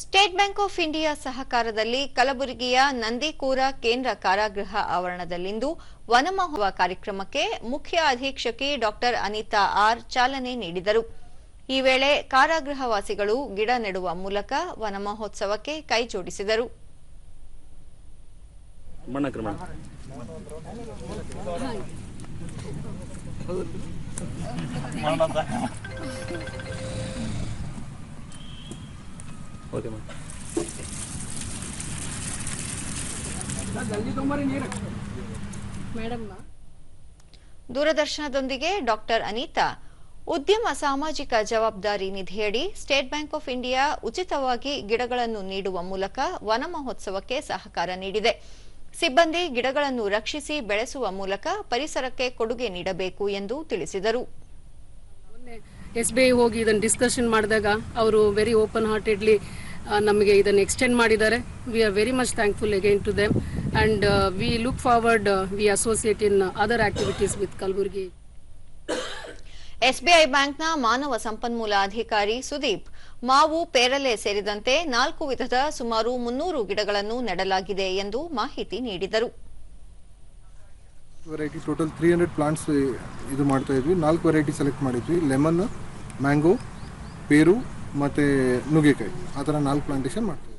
State bank of India ಸಹಕಾರದಲ್ಲಿ ಕಲಬುರಗಿಯ ನಂದಿಕೂರ ಕೇಂದ್ರ ಕಾರಾಗೃಹ ಆವರಣದಲ್ಲಿಂದು ವನಮಹೋತ್ಸವ ಕಾರ್ಯಕ್ರಮಕ್ಕೆ ಮುಖ್ಯ ಅಧೀಕ್ಷಕಿ ಡಾಕ್ಟರ್ ಅನಿತಾ ಆರ್ ಚಾಲನೆ ನೀಡಿದರು. ಈ ವೇಳೆ ಕಾರಾಗೃಹವಾಸಿಗಳು ಗಿಡ ನೆಡುವ ಮೂಲಕ ವನಮಹೋತ್ಸವಕ್ಕೆ ಕೈಜೋಡಿಸಿದರು ಓಕೆ ಮೇಡಮ್ ದೂರದರ್ಶನದೊಂದಿಗೆ ಡಾಕ್ಟರ್ ಅನಿತಾ ಉದ್ಯಮ ಸಾಮಾಜಿಕ ಜವಾಬ್ದಾರಿ ನಿಧಿಯಡಿ ಸ್ಟೇಟ್ ಬ್ಯಾಂಕ್ ಆಫ್ ಇಂಡಿಯಾ ಉಚಿತವಾಗಿ ಗಿಡಗಳನ್ನು ನೀಡುವ ಮೂಲಕ ವನ ಮಹೋತ್ಸವಕ್ಕೆ ಸಹಕಾರ ನೀಡಿದೆ. ಸಿಬ್ಬಂದಿ ಗಿಡಗಳನ್ನು ರಕ್ಷಿಸಿ ಬೆಳೆಸುವ ಮೂಲಕ ಪರಿಸರಕ್ಕೆ ಕೊಡುಗೆ ನೀಡಬೇಕು ಎಂದು ತಿಳಿಸಿದರು. ಎಸ್ ಬಿ ಐ ಹೋಗಿ ಇದನ್ನು ಡಿಸ್ಕಷನ್ ಮಾಡಿದಾಗ ಅವರು ವೆರಿ ಓಪನ್ ಹಾರ್ಟೆಡ್ಲಿ ನಮಗೆ ಇದನ್ನು ಎಕ್ಸ್ಟೆಂಡ್ ಮಾಡಿದ್ದಾರೆ. We are very much thankful again to them and we look forward we associate in other activities with Kalaburagi SBI ಬ್ಯಾಂಕ್ನ ಮಾನವ ಸಂಪನ್ಮೂಲ ಅಧಿಕಾರಿ ಸುದೀಪ್ ಮಾವು ಪೇರಲೆ ಸೇರಿದಂತೆ ನಾಲ್ಕು ವಿಧದ ಸುಮಾರು ಮುನ್ನೂರು ಗಿಡಗಳನ್ನು ನೆಡಲಾಗಿದೆ ಎಂದು ಮಾಹಿತಿ ನೀಡಿದರು. Variety total three hundred plants ಇದು ಮಾಡ್ತಾ ಇದ್ವಿ. ನಾಲ್ಕು ವೆರೈಟಿ ಸೆಲೆಕ್ಟ್ ಮಾಡಿದ್ವಿ. ಲೆಮನ್ ಮ್ಯಾಂಗೋ ಪೇರು ಮತ್ತು ನುಗ್ಗೆಕಾಯಿ ಆ ಥರ ನಾಲ್ಕು ಪ್ಲಾಂಟೇಶನ್ ಮಾಡ್ತೀವಿ.